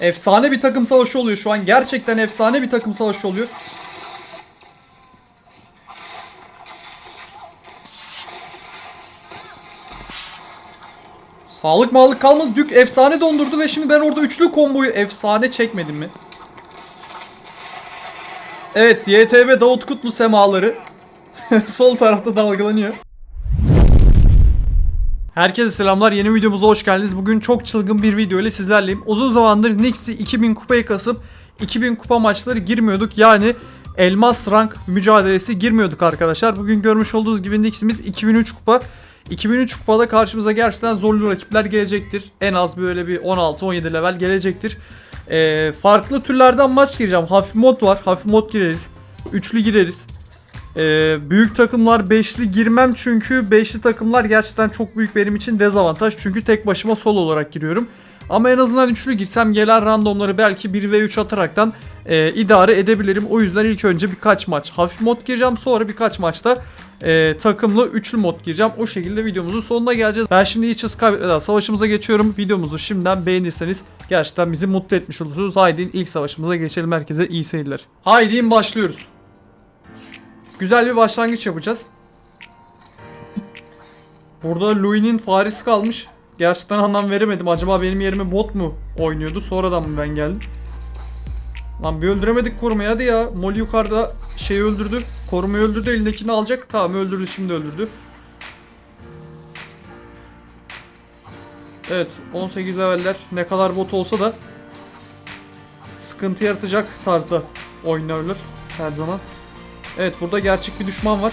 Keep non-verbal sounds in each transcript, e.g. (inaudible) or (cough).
Efsane bir takım savaşı oluyor şu an. Gerçekten efsane bir takım savaşı oluyor. Sağlık mağlık kalmadı. Dük efsane dondurdu ve şimdi ben orada üçlü komboyu efsane çekmedim mi? Evet YTB Davut Kutlu semaları (laughs) sol tarafta dalgalanıyor. Herkese selamlar. Yeni videomuza hoş geldiniz. Bugün çok çılgın bir video ile sizlerleyim. Uzun zamandır Nix'i 2000 kupaya kasıp 2000 kupa maçları girmiyorduk. Yani elmas rank mücadelesi girmiyorduk arkadaşlar. Bugün görmüş olduğunuz gibi Nix'imiz 2003 kupa. 2003 kupada karşımıza gerçekten zorlu rakipler gelecektir. En az böyle bir 16-17 level gelecektir. Ee, farklı türlerden maç gireceğim. Hafif mod var. Hafif mod gireriz. Üçlü gireriz. Ee, büyük takımlar beşli girmem çünkü beşli takımlar gerçekten çok büyük benim için dezavantaj. Çünkü tek başıma sol olarak giriyorum. Ama en azından üçlü girsem gelen randomları belki 1 ve 3 ataraktan e, idare edebilirim. O yüzden ilk önce birkaç maç hafif mod gireceğim. Sonra birkaç maçta e, takımlı üçlü mod gireceğim. O şekilde videomuzun sonuna geleceğiz. Ben şimdi hiç hız kaybetmeden savaşımıza geçiyorum. Videomuzu şimdiden beğenirseniz gerçekten bizi mutlu etmiş olursunuz. Haydi ilk savaşımıza geçelim. Herkese iyi seyirler. Haydi başlıyoruz. Güzel bir başlangıç yapacağız. Burada Louis'nin faresi kalmış. Gerçekten anlam veremedim. Acaba benim yerime bot mu oynuyordu? Sonradan mı ben geldim? Lan bir öldüremedik korumayı hadi ya. Molly yukarıda şeyi öldürdü. Korumayı öldürdü elindekini alacak. Tamam öldürdü şimdi öldürdü. Evet 18 leveller ne kadar bot olsa da sıkıntı yaratacak tarzda oynarlar her zaman. Evet burada gerçek bir düşman var.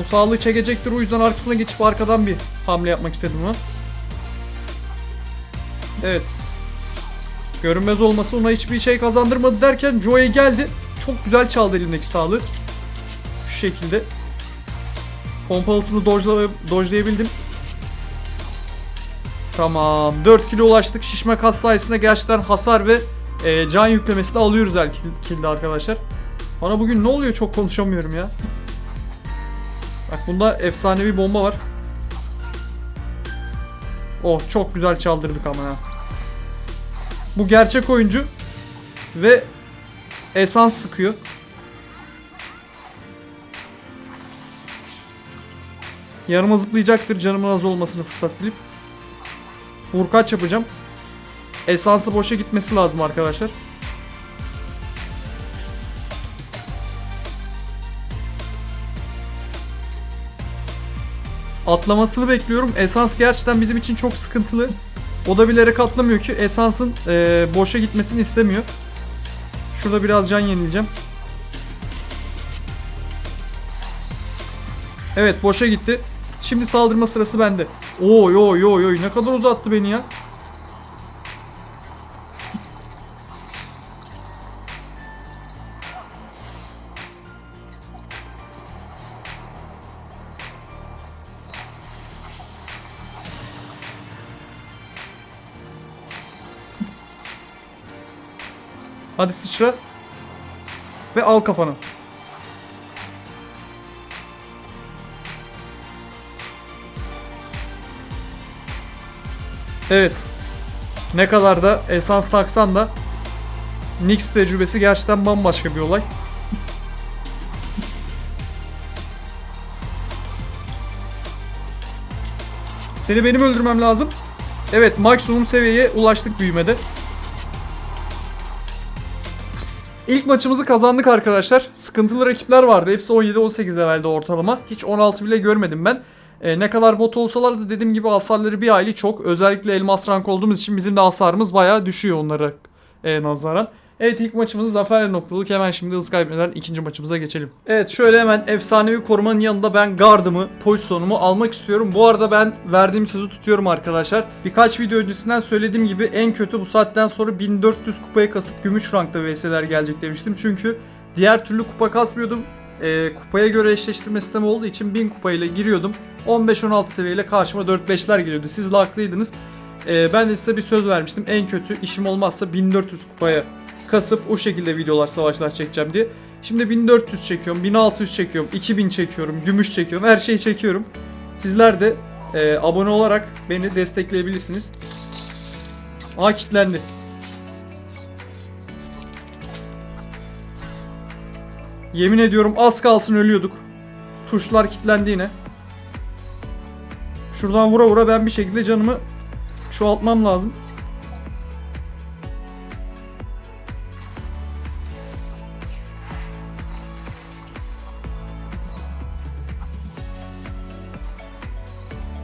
O sağlığı çekecektir o yüzden arkasına geçip arkadan bir hamle yapmak istedim ona. Evet. Görünmez olması ona hiçbir şey kazandırmadı derken Joey geldi. Çok güzel çaldı elindeki sağlığı. Şu şekilde. Pompalısını dojla, dojlayabildim. Tamam. 4 kilo ulaştık. Şişme kas sayesinde gerçekten hasar ve e, can yüklemesini alıyoruz her kill'de arkadaşlar. Bana bugün ne oluyor çok konuşamıyorum ya. Bak bunda efsanevi bomba var. Oh çok güzel çaldırdık ama ha. Bu gerçek oyuncu ve esans sıkıyor. Yarıma zıplayacaktır canımın az olmasını fırsat bilip. Vurkaç yapacağım. Esansı boşa gitmesi lazım arkadaşlar. Atlamasını bekliyorum. Esans gerçekten bizim için çok sıkıntılı. O da bilerek atlamıyor ki esansın eee, boşa gitmesini istemiyor. Şurada biraz can yenileceğim. Evet boşa gitti. Şimdi saldırma sırası bende. Oy oy oy oy ne kadar uzattı beni ya. Hadi sıçra. Ve al kafanı. Evet. Ne kadar da esans taksan da Nix tecrübesi gerçekten bambaşka bir olay. Seni benim öldürmem lazım. Evet maksimum seviyeye ulaştık büyümede. İlk maçımızı kazandık arkadaşlar. Sıkıntılı rakipler vardı. Hepsi 17-18 levelde ortalama. Hiç 16 bile görmedim ben. Ee, ne kadar bot olsalar da dediğim gibi hasarları bir aylı çok. Özellikle elmas rank olduğumuz için bizim de hasarımız bayağı düşüyor onlara e, nazaran. Evet ilk maçımızı zaferle noktaladık. Hemen şimdi hız kaybetmeden ikinci maçımıza geçelim. Evet şöyle hemen efsanevi korumanın yanında ben gardımı, pozisyonumu almak istiyorum. Bu arada ben verdiğim sözü tutuyorum arkadaşlar. Birkaç video öncesinden söylediğim gibi en kötü bu saatten sonra 1400 kupaya kasıp gümüş rankta VS'ler gelecek demiştim. Çünkü diğer türlü kupa kasmıyordum. Ee, kupaya göre eşleştirme sistemi olduğu için 1000 kupayla giriyordum. 15-16 seviyeyle karşıma 4-5'ler geliyordu. Siz de haklıydınız. Ee, ben de size bir söz vermiştim. En kötü işim olmazsa 1400 kupaya kasıp o şekilde videolar, savaşlar çekeceğim diye. Şimdi 1400 çekiyorum, 1600 çekiyorum, 2000 çekiyorum, gümüş çekiyorum, her şeyi çekiyorum. Sizler de e, abone olarak beni destekleyebilirsiniz. Aa kilitlendi. Yemin ediyorum az kalsın ölüyorduk. Tuşlar kilitlendi yine. Şuradan vura vura ben bir şekilde canımı çoğaltmam lazım.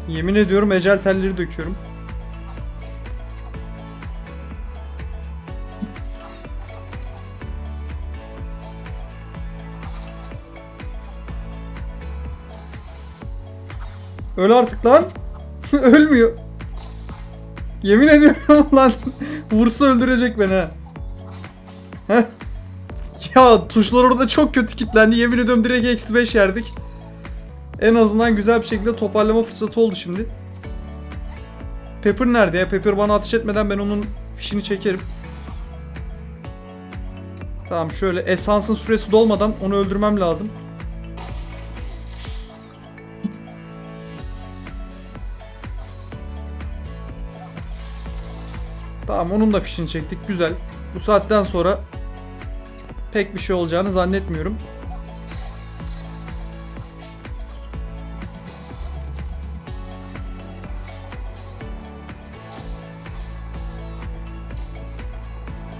Yemin ediyorum ecel telleri döküyorum. Öl artık lan. (laughs) Ölmüyor. Yemin ediyorum (laughs) lan. Vursa öldürecek beni ha. Ya tuşlar orada çok kötü kilitlendi. Yemin ediyorum direkt eksi 5 yerdik. En azından güzel bir şekilde toparlama fırsatı oldu şimdi. Pepper nerede ya? Pepper bana ateş etmeden ben onun fişini çekerim. Tamam şöyle esansın süresi dolmadan onu öldürmem lazım. Tamam onun da fişini çektik. Güzel. Bu saatten sonra pek bir şey olacağını zannetmiyorum.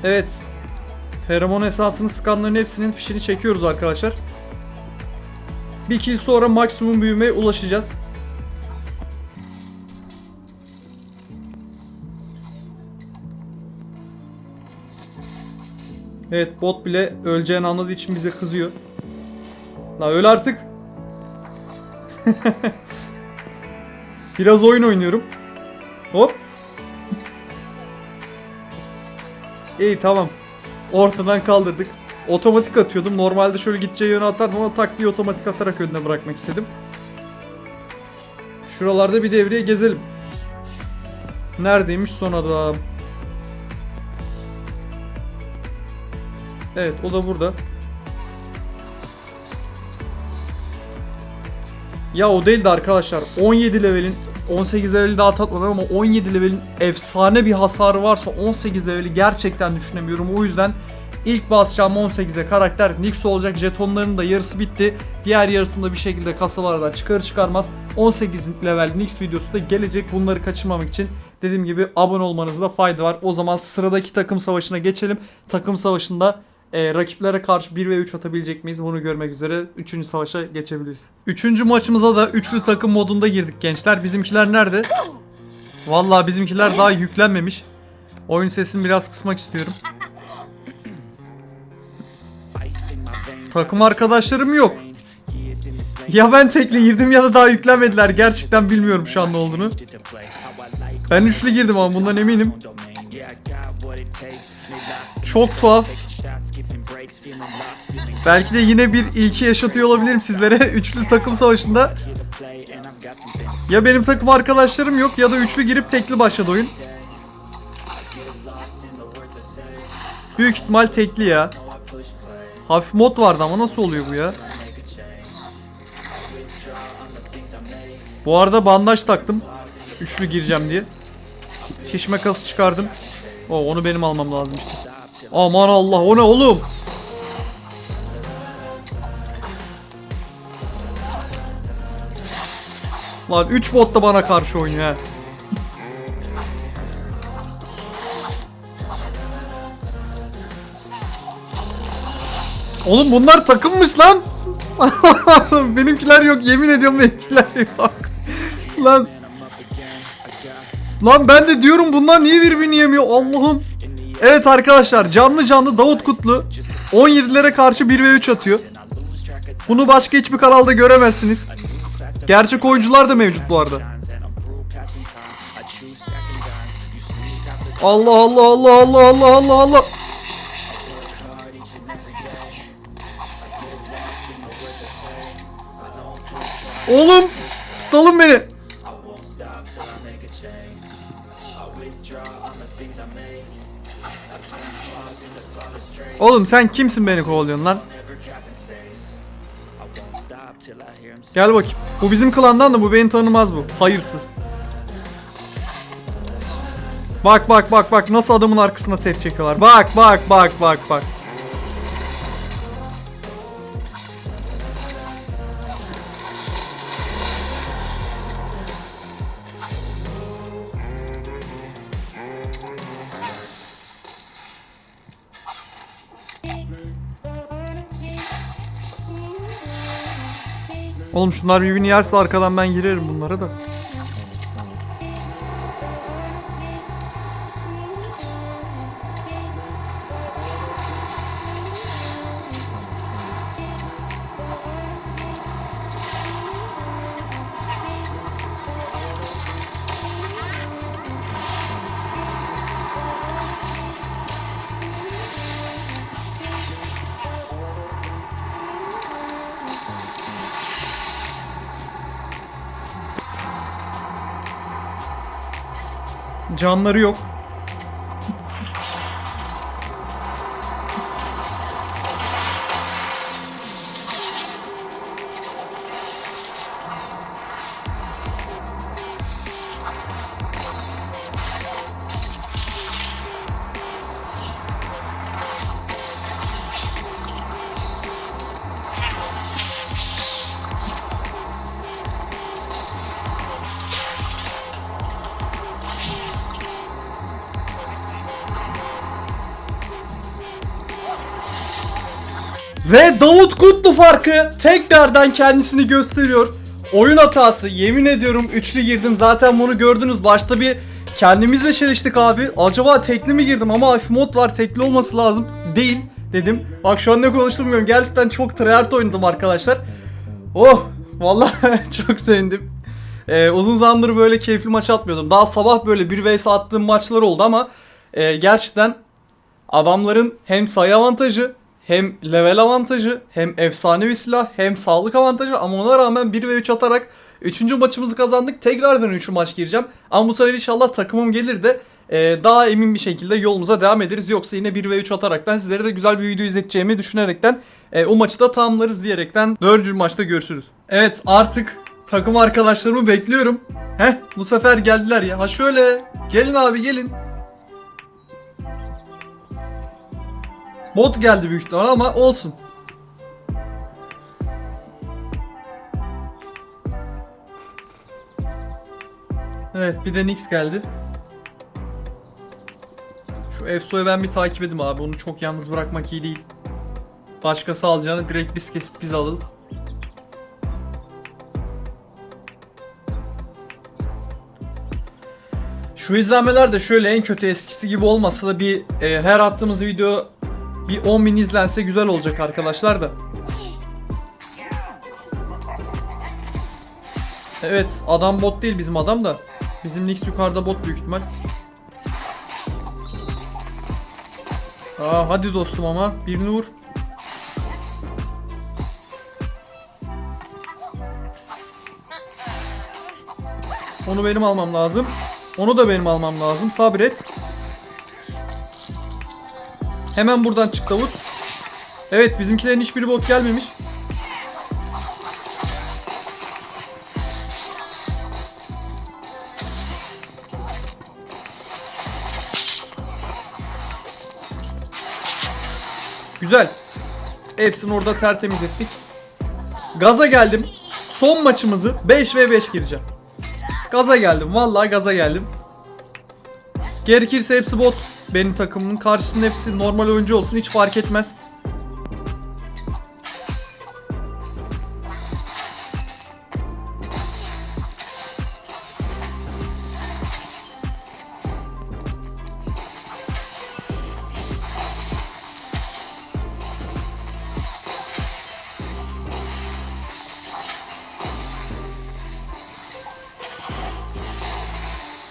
Evet. Feromon esasını sıkanların hepsinin fişini çekiyoruz arkadaşlar. Bir kill sonra maksimum büyümeye ulaşacağız. Evet bot bile öleceğini anladığı için bize kızıyor. La öl artık. (laughs) Biraz oyun oynuyorum. Hop. İyi tamam. Ortadan kaldırdık. Otomatik atıyordum. Normalde şöyle gideceği yöne atardım ama tak diye otomatik atarak önüne bırakmak istedim. Şuralarda bir devreye gezelim. Neredeymiş son adam? Evet o da burada. Ya o değildi arkadaşlar. 17 levelin 18 leveli daha tatmadım ama 17 levelin efsane bir hasarı varsa 18 leveli gerçekten düşünemiyorum. O yüzden ilk basacağım 18'e karakter Nyx olacak. Jetonların da yarısı bitti. Diğer yarısını da bir şekilde kasalardan çıkar çıkarmaz 18 level Nyx videosu da gelecek. Bunları kaçırmamak için dediğim gibi abone olmanızda fayda var. O zaman sıradaki takım savaşına geçelim. Takım savaşında e, rakiplere karşı 1 ve 3 atabilecek miyiz? Bunu görmek üzere 3. savaşa geçebiliriz. 3. maçımıza da üçlü takım modunda girdik gençler. Bizimkiler nerede? Vallahi bizimkiler daha yüklenmemiş. Oyun sesini biraz kısmak istiyorum. Takım arkadaşlarım yok. Ya ben tekli girdim ya da daha yüklenmediler. Gerçekten bilmiyorum şu an ne olduğunu. Ben üçlü girdim ama bundan eminim. Çok tuhaf. Belki de yine bir ilki yaşatıyor olabilirim sizlere. (laughs) Üçlü takım savaşında ya benim takım arkadaşlarım yok ya da üçlü girip tekli başladı oyun. Büyük ihtimal tekli ya. Hafif mod vardı ama nasıl oluyor bu ya? Bu arada bandaj taktım. Üçlü gireceğim diye. Şişme kası çıkardım. O onu benim almam lazım işte. Aman Allah o ne oğlum? Lan 3 bot da bana karşı oynuyor. Oğlum bunlar takımmış lan. (laughs) benimkiler yok yemin ediyorum benimkiler yok. lan. Lan ben de diyorum bunlar niye birbirini yemiyor Allah'ım. Evet arkadaşlar canlı canlı Davut Kutlu 17'lere karşı 1 ve 3 atıyor. Bunu başka hiçbir kanalda göremezsiniz. Gerçek oyuncular da mevcut bu arada. Allah Allah Allah Allah Allah Allah Allah. Oğlum salın beni. Oğlum sen kimsin beni kovalıyorsun lan? Gel bakayım. Bu bizim klandan da bu beni tanımaz bu. Hayırsız. Bak bak bak bak nasıl adamın arkasına set çekiyorlar. Bak bak bak bak bak. Oğlum şunlar birbirini yerse arkadan ben girerim bunlara da. Canları yok. Ve Davut Kutlu farkı tekrardan kendisini gösteriyor. Oyun hatası yemin ediyorum üçlü girdim zaten bunu gördünüz başta bir kendimizle çeliştik abi. Acaba tekli mi girdim ama hafif mod var tekli olması lazım. Değil dedim. Bak şu an ne konuşturmuyorum gerçekten çok tryhard oynadım arkadaşlar. Oh vallahi (laughs) çok sevindim. Ee, uzun zamandır böyle keyifli maç atmıyordum. Daha sabah böyle bir vs attığım maçlar oldu ama e, gerçekten adamların hem sayı avantajı hem level avantajı hem efsanevi silah hem sağlık avantajı ama ona rağmen 1 ve 3 atarak 3. maçımızı kazandık. Tekrardan 3. maç gireceğim. Ama bu sefer inşallah takımım gelir de e, daha emin bir şekilde yolumuza devam ederiz. Yoksa yine 1 ve 3 ataraktan sizlere de güzel bir video izleteceğimi düşünerekten e, o maçı da tamamlarız diyerekten 4. maçta görüşürüz. Evet artık takım arkadaşlarımı bekliyorum. Heh bu sefer geldiler ya. Ha şöyle gelin abi gelin. Bot geldi büyük ihtimal ama olsun. Evet bir de Nix geldi. Şu Efso'yu ben bir takip edeyim abi. Onu çok yalnız bırakmak iyi değil. Başkası alacağını direkt biz kesip biz alalım. Şu izlenmeler de şöyle en kötü eskisi gibi olmasa da bir e, her attığımız video bir 10 bin izlense güzel olacak arkadaşlar da. Evet adam bot değil bizim adam da. Bizim Nix yukarıda bot büyük ihtimal. Aa, hadi dostum ama birini vur. Onu benim almam lazım. Onu da benim almam lazım. Sabret. Hemen buradan çık Davut. Evet bizimkilerin hiçbiri bot gelmemiş. Güzel. Hepsini orada tertemiz ettik. Gaza geldim. Son maçımızı 5 ve 5 gireceğim. Gaza geldim. Vallahi gaza geldim. Gerekirse hepsi bot. Benim takımımın karşısında hepsi normal oyuncu olsun hiç fark etmez.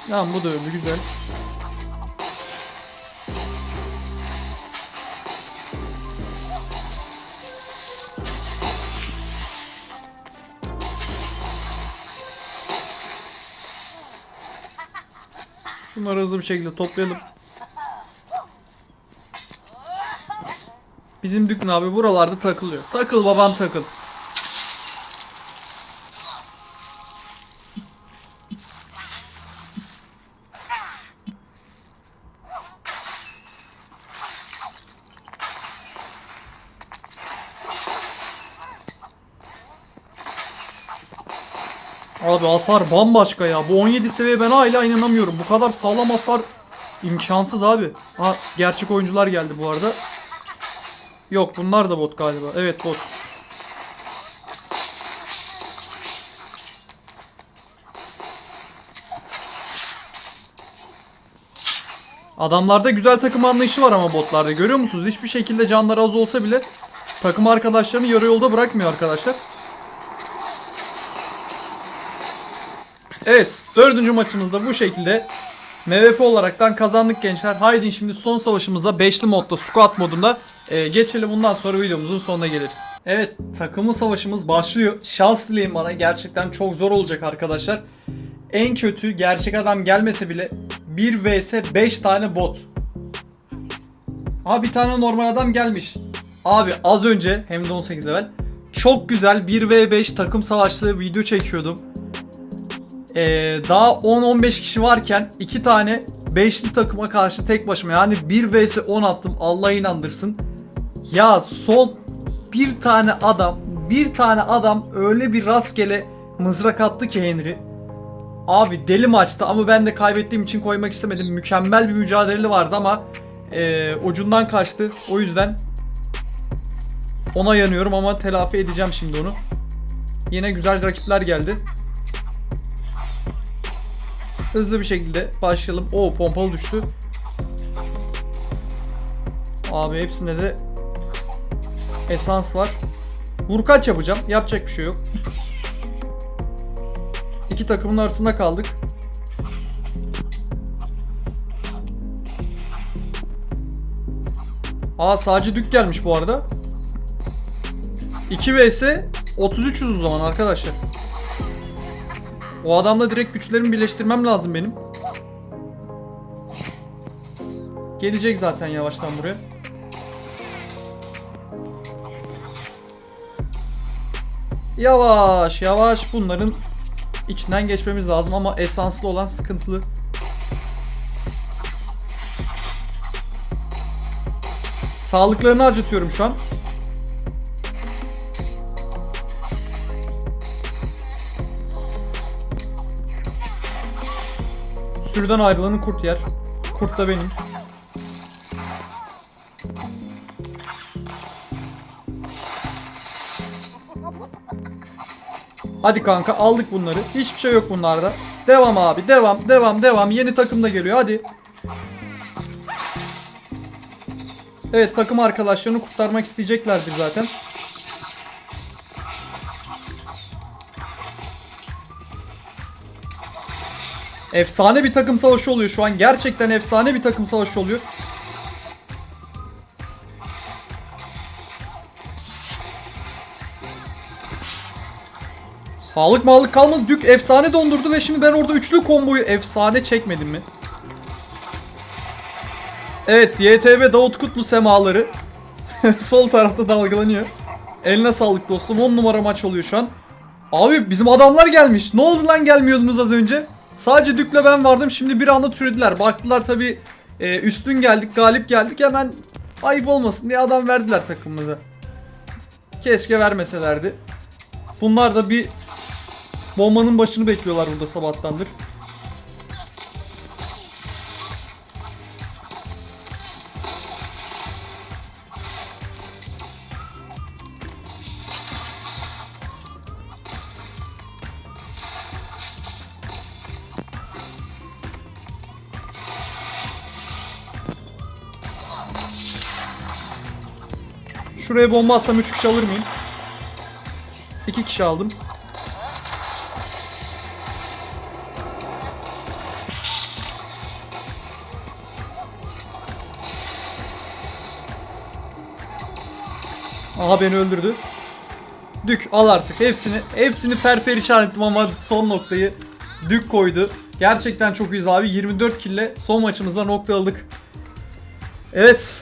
Tamam bu da öldü güzel. Şunları hızlı bir şekilde toplayalım. Bizim Dükün abi buralarda takılıyor. Takıl babam takıl. Hasar bambaşka ya. Bu 17 seviye ben hala inanamıyorum. Bu kadar sağlam hasar imkansız abi. Ha gerçek oyuncular geldi bu arada. Yok bunlar da bot galiba. Evet bot. Adamlarda güzel takım anlayışı var ama botlarda görüyor musunuz? Hiçbir şekilde canları az olsa bile takım arkadaşlarını yarı yolda bırakmıyor arkadaşlar. Evet dördüncü maçımızda bu şekilde MVP olaraktan kazandık gençler. Haydi şimdi son savaşımıza beşli modda squat modunda e, geçelim. Bundan sonra videomuzun sonuna geliriz. Evet takımlı savaşımız başlıyor. Şans dileyin bana gerçekten çok zor olacak arkadaşlar. En kötü gerçek adam gelmese bile 1 vs 5 tane bot. Abi bir tane normal adam gelmiş. Abi az önce hem de 18 level çok güzel 1v5 takım savaşlı video çekiyordum. Ee, daha 10-15 kişi varken iki tane 5'li takıma karşı tek başıma yani 1 vs 10 attım Allah inandırsın. Ya son bir tane adam bir tane adam öyle bir rastgele mızrak attı ki Henry. Abi deli maçtı ama ben de kaybettiğim için koymak istemedim. Mükemmel bir mücadele vardı ama e, ucundan kaçtı. O yüzden ona yanıyorum ama telafi edeceğim şimdi onu. Yine güzel rakipler geldi. Hızlı bir şekilde başlayalım. O pompalı düştü. Abi hepsinde de esans var. Vurkaç yapacağım. Yapacak bir şey yok. İki takımın arasında kaldık. Aa sadece dük gelmiş bu arada. 2 vs 33'üz o zaman arkadaşlar. O adamla direkt güçlerimi birleştirmem lazım benim. Gelecek zaten yavaştan buraya. Yavaş yavaş bunların içinden geçmemiz lazım ama esanslı olan sıkıntılı. Sağlıklarını harcatıyorum şu an. Sürüden ayrılanı kurt yer. Kurt da benim. Hadi kanka aldık bunları. Hiçbir şey yok bunlarda. Devam abi devam devam devam. Yeni takım da geliyor hadi. Evet takım arkadaşlarını kurtarmak isteyeceklerdir zaten. Efsane bir takım savaşı oluyor şu an. Gerçekten efsane bir takım savaşı oluyor. Sağlık mağlık kalmadı. Dük efsane dondurdu ve şimdi ben orada üçlü komboyu efsane çekmedim mi? Evet YTB Davut Kutlu semaları (laughs) sol tarafta dalgalanıyor. Eline sağlık dostum 10 numara maç oluyor şu an. Abi bizim adamlar gelmiş. Ne oldu lan gelmiyordunuz az önce? Sadece Dük'le ben vardım şimdi bir anda türediler. Baktılar tabi üstün geldik galip geldik hemen ayıp olmasın diye adam verdiler takımımıza. Keşke vermeselerdi. Bunlar da bir bombanın başını bekliyorlar burada sabahtandır. Şuraya bomba atsam 3 kişi alır mıyım? 2 kişi aldım. Aha beni öldürdü. Dük al artık hepsini hepsini perperişan ettim ama son noktayı Dük koydu. Gerçekten çok iyiyiz abi. 24 kille son maçımızda nokta aldık. Evet.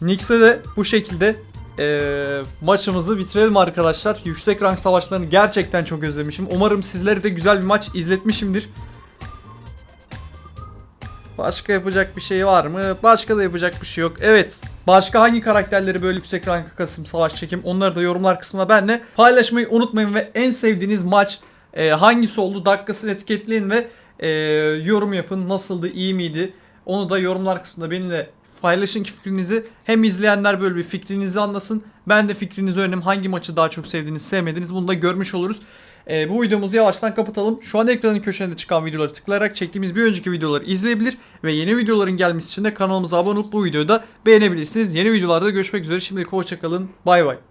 Nix'e de bu şekilde eee, maçımızı bitirelim arkadaşlar. Yüksek rank savaşlarını gerçekten çok özlemişim. Umarım sizlere de güzel bir maç izletmişimdir. Başka yapacak bir şey var mı? Başka da yapacak bir şey yok. Evet. Başka hangi karakterleri böyle yüksek rank kasım savaş çekim onları da yorumlar kısmına benle paylaşmayı unutmayın ve en sevdiğiniz maç E, hangisi oldu dakikasını etiketleyin ve e, yorum yapın. Nasıldı, iyi miydi? Onu da yorumlar kısmında benimle paylaşın ki fikrinizi. Hem izleyenler böyle bir fikrinizi anlasın. Ben de fikrinizi öğrenim. Hangi maçı daha çok sevdiğiniz, sevmediğiniz bunu da görmüş oluruz. Ee, bu videomuzu yavaştan kapatalım. Şu an ekranın köşesinde çıkan videoları tıklayarak çektiğimiz bir önceki videoları izleyebilir ve yeni videoların gelmesi için de kanalımıza abone olup bu videoyu da beğenebilirsiniz. Yeni videolarda görüşmek üzere. Şimdilik hoşçakalın. Bay bay.